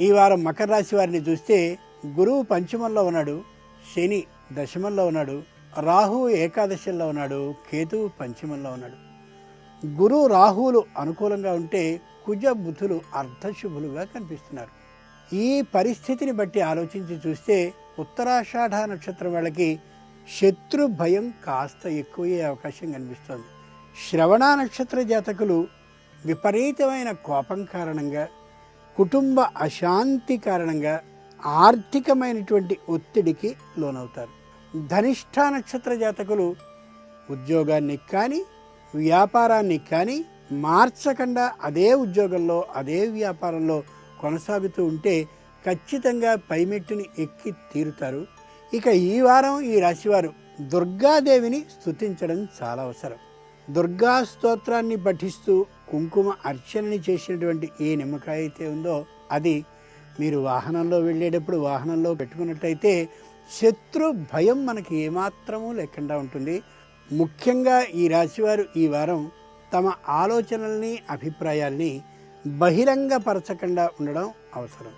ఈ వారం మకర రాశి వారిని చూస్తే గురువు పంచమంలో ఉన్నాడు శని దశమంలో ఉన్నాడు రాహు ఏకాదశంలో ఉన్నాడు కేతువు పంచమంలో ఉన్నాడు. గురు రాహువులు అనుకూలంగా ఉంటే కుజ బుధులు అర్ధశుభులుగా కనిపిస్తున్నారు. ఈ పరిస్థితిని బట్టి ఆలోచించి చూస్తే ఉత్తరాషాఢ నక్షత్రం వాళ్ళకి శత్రు భయం కాస్త ఎక్కువయ్యే అవకాశం కనిపిస్తోంది. శ్రవణ నక్షత్ర జాతకులు విపరీతమైన కోపం కారణంగా కుటుంబ అశాంతి కారణంగా ఆర్థికమైనటువంటి ఒత్తిడికి లోనవుతారు. ధనిష్ట నక్షత్ర జాతకులు ఉద్యోగాన్ని కానీ వ్యాపారాన్ని కానీ మార్చకుండా అదే ఉద్యోగంలో అదే వ్యాపారంలో కొనసాగుతూ ఉంటే ఖచ్చితంగా పైమెట్టుని ఎక్కి తీరుతారు. ఇక ఈ వారం ఈ రాశివారు దుర్గాదేవిని స్థుతించడం చాలా అవసరం. దుర్గా స్తోత్రాన్ని పఠిస్తూ కుంకుమ అర్చనని చేసినటువంటి ఏ నిమ్మకాయ అయితే ఉందో అది మీరు వాహనంలో వెళ్ళేటప్పుడు వాహనంలో పెట్టుకున్నట్టయితే శత్రు భయం మనకి ఏమాత్రమూ లేకుండా ఉంటుంది. ముఖ్యంగా ఈ రాశివారు ఈ వారం తమ ఆలోచనల్ని అభిప్రాయాల్ని బహిరంగపరచకుండా ఉండడం అవసరం.